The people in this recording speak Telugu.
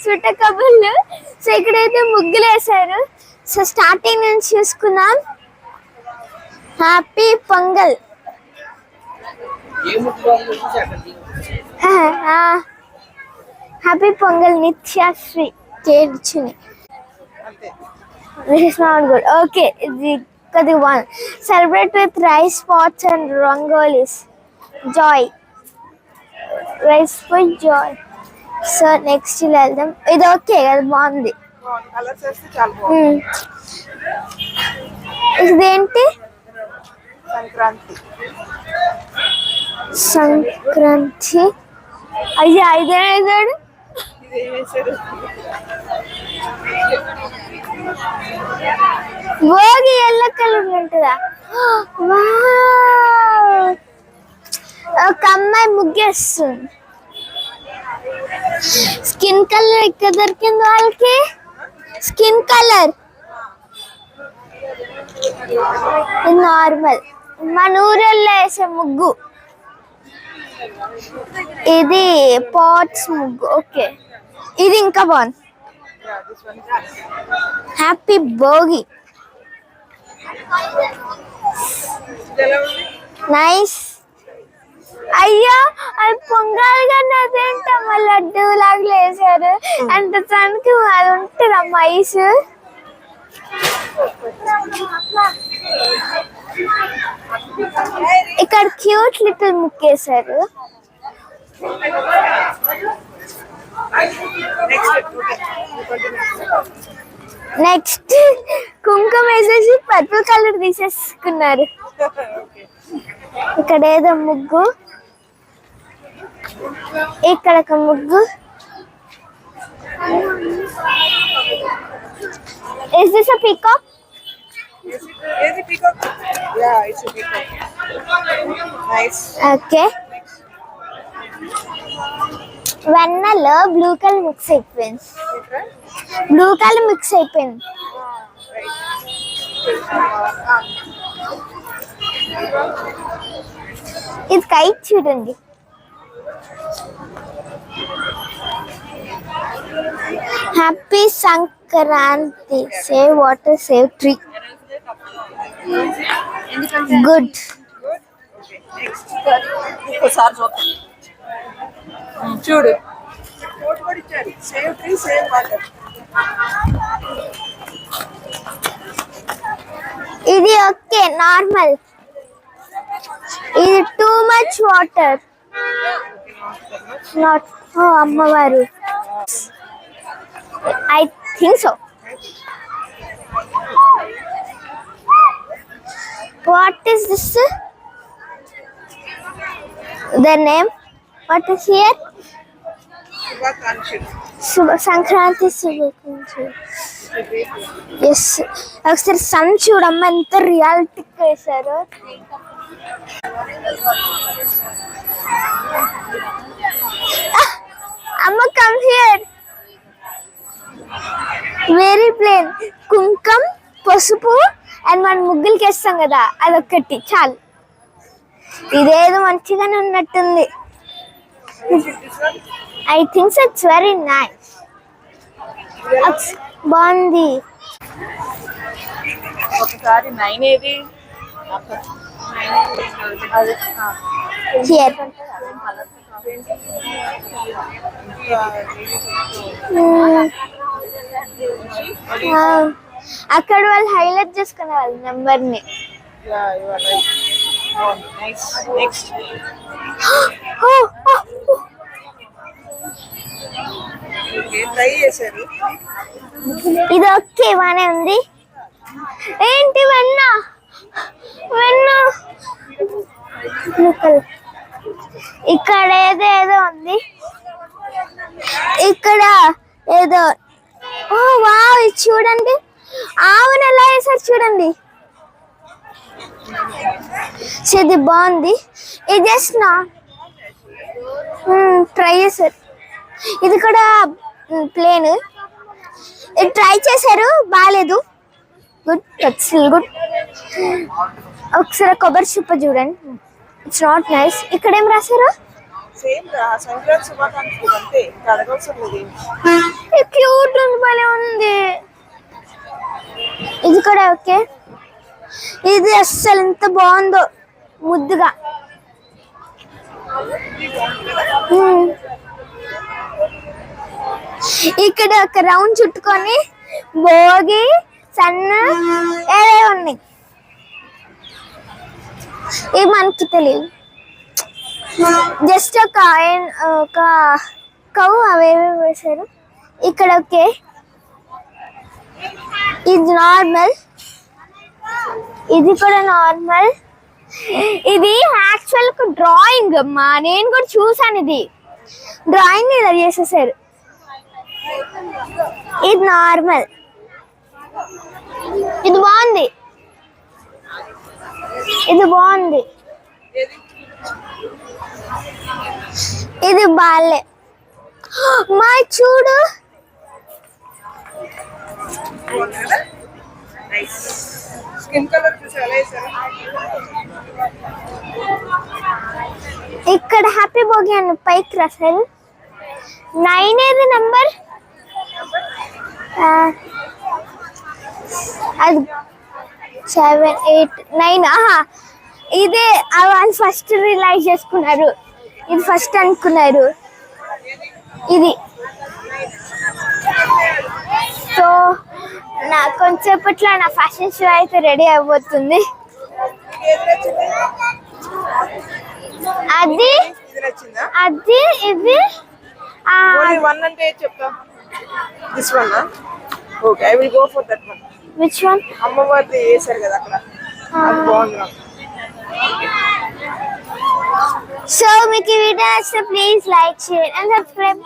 స్వెటర్ కబుర్లు సో అయితే ముగ్గులు వేశారు సో స్టార్టింగ్ నుంచి చూసుకున్నాం హ్యాపీ పొంగల్. హ్యాపీ పొంగల్ నిత్యాశ్రీ కేర్చుని. దిస్ ఇస్ నాట్ ఓకే ఇది కొద్దిగా one celebrate with rice pots and rangolis joy rice food joy so next వెళ్దాం. ఇది ఓకే అది బాగుంది. ఇదేంటి? సంక్రాంతి. సంక్రాంతి. అయ్యా ఇదే వేసాడు భోగి ఎల్లో కలర్ ఉంటుందా! ఒక అమ్మాయి ముగ్గేస్తుంది. స్కిన్ కలర్ ఎక్కడ దొరికింది వాళ్ళకి? Skin colour. నార్మల్. మన ఊరల్లో వేసే ముగ్గు. ఇది పాట్స్ ముగ్గు. ఓకే. ఇది ఇంకా బాగుంది. హ్యాపీ భోగి. నైస్. అయ్యా అది పొంగల్ కానీ అదేంటమ్మా లడ్డు లాగా వేసారు అంత తనకి అది ఉంటుందమ్మా ఐస్? ఇక్కడ క్యూట్ లిటిల్ ముక్కేశారు నెక్స్ట్ కుంకుమ వేసేసి పర్పుల్ కలర్ తీసేసుకున్నారు. ఇక్కడ ఏదో ముగ్గు. ఇక్కడ ఒక ముగ్గు. Is this a peacock okay వెన్నలో blue colour mix అయిపోయింది బ్లూ కలర్ మిక్స్ అయిపోయింది ఇది కైట్ చూడండి. Happy Sankranti save water save tree good చూడు కోట్ కూడా ఇచ్చారు సేవ్ ట్రీ సేవ్ వాటర్ ఇది ఓకే నార్మల్ ఇది టూ మచ్ వాటర్ నాట్ అమ్మవారు. I think సో What is this? The name What is here శుభాకాంక్షలు శుభ సంక్రాంతి శుభాకాంక్షలు ఎస్ ఒకసారి సన్ చూడమ్మ ఎంత రియాలిటిక్ వేశారు ah, అమ్మ కమ్ హియర్ వెరీ ప్లేన్. కుంకం పసుపు అండ్ మనం ముగ్గులకి వేస్తాం కదా అదొక్కటి. చాలు. ఇదేదో మంచిగానే ఉన్నట్టుంది. I thinks it's very nice బాగుంది. ఒకసారి నైన్ ఏది? అదే హియర్ అక్కడ వాళ్ళు హైలైట్ చేసుకునే వాళ్ళు నెంబర్ని ఇది ఓకే బానే ఉంది. ఏంటి వెన్న? వెన్న? ముక్కలు. ఇక్కడ ఏదో ఏదో ఉంది. ఇక్కడ ఏదో ఓ వావ్ ఇది చూడండి. ఆవును ఎలా వేసారు చూడండి. ఇది బాగుంది. ఇది జస్ట్ నా. ట్రై చేశారు. ఇది కూడా ప్లేన్ ఇది ట్రై చేశారు బాగాలేదు గుడ్ దట్స్ గుడ్ ఒకసారి కొబ్బరి చిప్ప చూడండి. ఇట్స్ నాట్ నైస్ ఇక్కడ ఏం రాశారు సేమ్ సంక్రాంతి శుభాకాంక్షలు అంతే. క్యూట్ ఉంది భలే ఉంది. ఇది కూడా ఓకే. ఇది అస్సలు ఎంత బాగుందో ముద్దుగా. ఇక్కడ ఒక రౌండ్ చుట్టుకొని భోగి సన్న ఏవే ఉన్నాయి. ఇవి మనకి తెలియదు. జస్ట్ ఒక ఒక కవు అవేవే వేశారు. ఇక్కడ ఓకే. ఇది నార్మల్ ఇది కూడా నార్మల్ ఇది యాక్చువల్ డ్రాయింగ్ అమ్మా. నేను కూడా చూసాను ఇది. డ్రాయింగ్ ఇలా చేసేసారు. ఇది నార్మల్ ఇది బాగుంది. ఇది బాగుంది. ఇది బాలే. మా చూడు. బాగుంది కదా నైస్ స్కిన్ కలర్ చూసి ఎలా ఇక్కడ హ్యాపీ భోగి అని పైకి రఫెల్ నైన్ ఏది నంబర్ అది సెవెన్ ఎయిట్ నైన్ ఆహా ఇదే వాళ్ళు ఫస్ట్ రిలైజ్ చేసుకున్నారు. ఇది ఫస్ట్ అనుకున్నారు. ఇది. సో నా కొంచెంసేపట్లో నా ఫ్యాషన్ షో అయితే రెడీ అయిపోతుంది. అది అది ఇది ఆ, ఓన్లీ వన్ అంటే ఏది చెప్తా this one okay I will go for that one which one అమ్మవారిది వేసారు కదా అక్కడ. అది బాగుంది నాకు సో మీకు ఈ వీడియో నచ్చితే please like share and subscribe